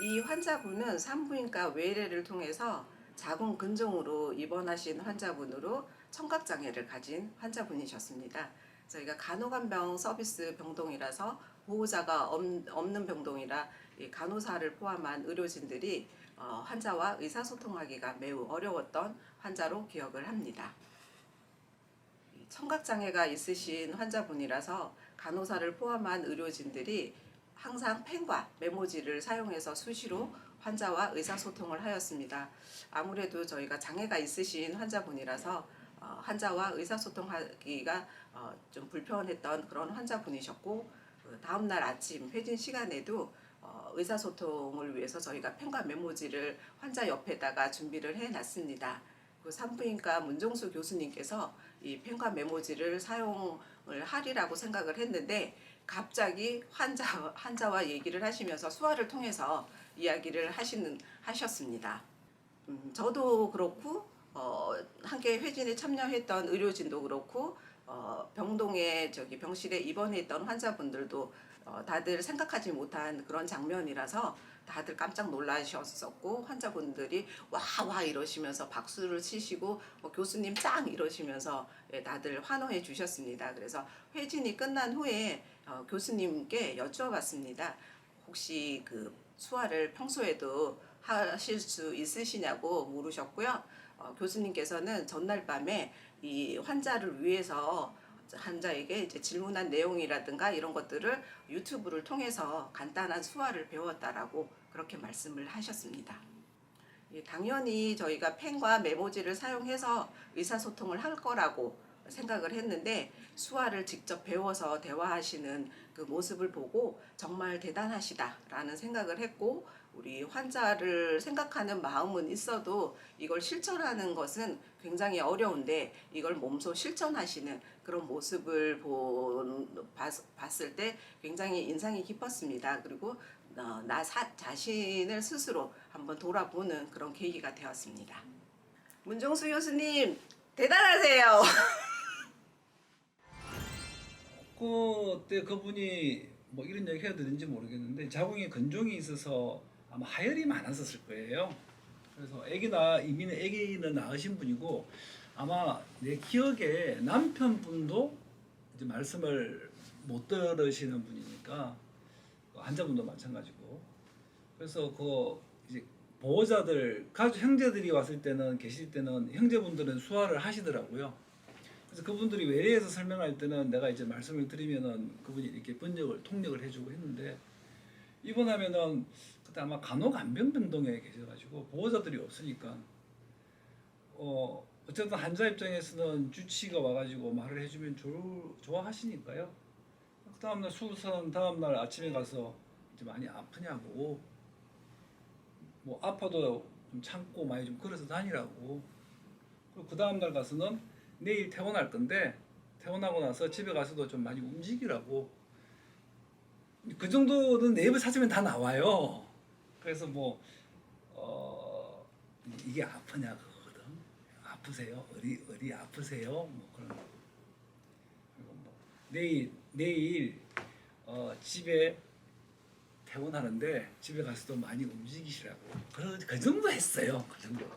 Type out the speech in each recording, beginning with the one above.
이 환자분은 산부인과 외래를 통해서 자궁 근종으로 입원하신 환자분으로 청각 장애를 가진 환자분이셨습니다. 저희가 간호간병 서비스 병동이라서 보호자가 없- 없는 병동이라 이 간호사를 포함한 의료진들이 어, 환자와 의사소통하기가 매우 어려웠던 환자로 기억을 합니다. 이 청각장애가 있으신 환자분이라서 간호사를 포함한 의료진들이 항상 펜과 메모지를 사용해서 수시로 환자와 의사소통을 하였습니다. 아무래도 저희가 장애가 있으신 환자분이라서 어, 환자와 의사소통하기가 어, 좀 불편했던 그런 환자분이셨고 그 다음날 아침 회진 시간에도 어, 의사소통을 위해서 저희가 펜과 메모지를 환자 옆에다가 준비를 해놨습니다. 그 산부인과 문종수 교수님께서 이 펜과 메모지를 사용을 하리라고 생각을 했는데 갑자기 환자 환자와 얘기를 하시면서 수화를 통해서 이야기를 하시는 하셨습니다. 음, 저도 그렇고 어, 함께 회진에 참여했던 의료진도 그렇고 어, 병동에 저기 병실에 입원해 있던 환자분들도 어, 다들 생각하지 못한 그런 장면이라서 다들 깜짝 놀라셨었고 환자분들이 와와 이러시면서 박수를 치시고 뭐 교수님 짱 이러시면서 예, 다들 환호해 주셨습니다. 그래서 회진이 끝난 후에 어, 교수님께 여쭈어봤습니다. 혹시 그 수화를 평소에도 하실 수 있으시냐고 물으셨고요. 어, 교수님께서는 전날 밤에 이 환자를 위해서 환자에게 이제 질문한 내용이라든가 이런 것들을 유튜브를 통해서 간단한 수화를 배웠다라고 그렇게 말씀을 하셨습니다. 예, 당연히 저희가 펜과 메모지를 사용해서 의사소통을 할 거라고 생각을 했는데 수화를 직접 배워서 대화하시는 그 모습을 보고 정말 대단하시다라는 생각을 했고 우리 환자를 생각하는 마음은 있어도 이걸 실천하는 것은 굉장히 어려운데 이걸 몸소 실천하시는 그런 모습을 본, 봤, 봤을 때 굉장히 인상이 깊었습니다. 그리고 어, 나 사, 자신을 스스로 한번 돌아보는 그런 계기가 되었습니다. 문종수 교수님 대단하세요. 그때 그분이 뭐 이런 얘기 해도 되는지 모르겠는데 자궁에 근종이 있어서 아마 하혈이 많았었을 거예요. 그래서 아기나 이미는 아기는 낳으신 분이고 아마 내 기억에 남편분도 이제 말씀을 못 들으시는 분이니까 그 환자분도 마찬가지고 그래서 그 이제 보호자들 가족 형제들이 왔을 때는 계실 때는 형제분들은 수화를 하시더라고요. 그래서 그분들이 외래에서 설명할 때는 내가 이제 말씀을 드리면은 그분이 이렇게 번역을 통역을 해주고 했는데 입원하면은 그때 아마 간호간병병동에 계셔가지고 보호자들이 없으니까 어 어쨌든 환자 입장에서는 주치가 와가지고 말을 해주면 좋, 좋아하시니까요. 그 다음날 수술한 다음날 아침에 가서 이제 많이 아프냐고 뭐 아파도 좀 참고 많이 좀 걸어서 다니라고 그리고 그 다음날 가서는 내일 퇴원할 건데 퇴원하고 나서 집에 가서도 좀 많이 움직이라고 그 정도는 네이버 찾으면 다 나와요. 그래서 뭐 어, 이게 아프냐 그거거든. 아프세요? 어디 어디 아프세요? 뭐 그런. 그리고 뭐 내일 내일 어, 집에 퇴원하는데 집에 가서도 많이 움직이시라고. 그, 그 정도 했어요. 그 정도.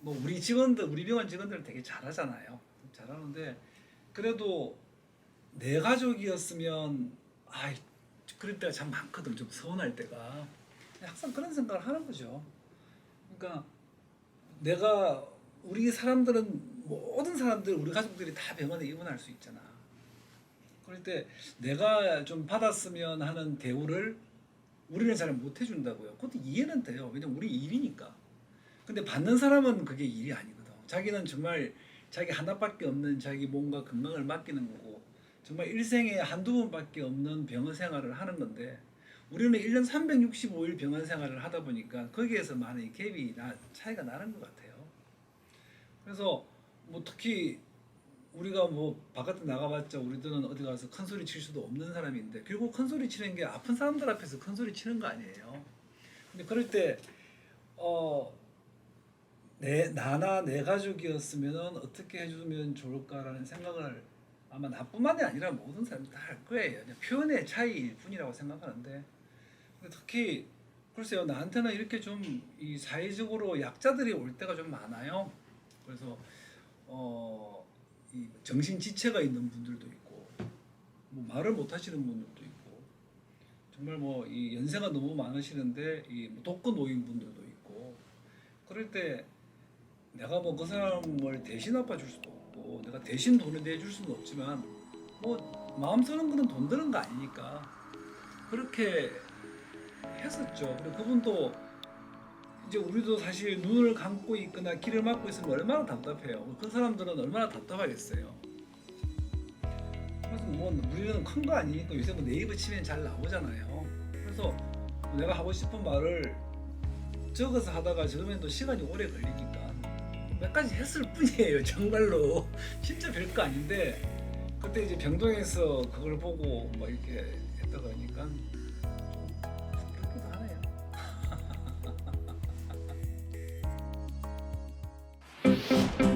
뭐 우리 직원들 우리 병원 직원들 되게 잘하잖아요. 잘하는데 그래도 내 가족이었으면 아 그럴 때가 참 많거든. 좀 서운할 때가 항상 그런 생각을 하는 거죠. 그러니까 내가 우리 사람들은 모든 사람들 우리 가족들이 다 병원에 입원할 수 있잖아. 그럴 때 내가 좀 받았으면 하는 대우를 우리는 잘 못 해준다고요. 그것도 이해는 돼요. 왜냐면 우리 일이니까. 근데 받는 사람은 그게 일이 아니거든. 자기는 정말 자기 하나밖에 없는 자기 몸과 건강을 맡기는 거고 정말 일생에 한두 번밖에 없는 병원 생활을 하는 건데 우리는 1년 365일 병원 생활을 하다 보니까 거기에서 많은 갭이 나, 차이가 나는 것 같아요. 그래서 뭐 특히 우리가 뭐 바깥에 나가봤자 우리들은 어디 가서 큰 소리 칠 수도 없는 사람인데 결국 큰 소리 치는 게 아픈 사람들 앞에서 큰 소리 치는 거 아니에요. 근데 그럴 때 어, 내 나나 내 가족이었으면 어떻게 해주면 좋을까라는 생각을 아마 나뿐만이 아니라 모든 사람들이 다 할 거예요. 표현의 차이일 뿐이라고 생각하는데 특히 글쎄요 나한테는 이렇게 좀 이 사회적으로 약자들이 올 때가 좀 많아요. 그래서 어, 이 정신 지체가 있는 분들도 있고 뭐 말을 못 하시는 분들도 있고 정말 뭐 이 연세가 너무 많으시는데 이뭐 독거 노인 분들도 있고 그럴 때 내가 뭐 그 사람을 대신 아파줄 수도 없고 내가 대신 돈을 내줄 수는 없지만 뭐 마음 쓰는 거는 돈 드는 거 아니니까 그렇게 했었죠. 그리고 그분도 이제 우리도 사실 눈을 감고 있거나 귀를 막고 있으면 얼마나 답답해요. 그 사람들은 얼마나 답답하겠어요. 그래서 뭐 우리는 큰 거 아니니까 요새 뭐 네이버 치면 잘 나오잖아요. 그래서 내가 하고 싶은 말을 적어서 하다가 적으면 또 시간이 오래 걸리니까 몇 가지 했을 뿐이에요. 정말로 진짜 별거 아닌데 그때 이제 병동에서 그걸 보고 뭐 이렇게 했다 그러니까 Mm-hmm.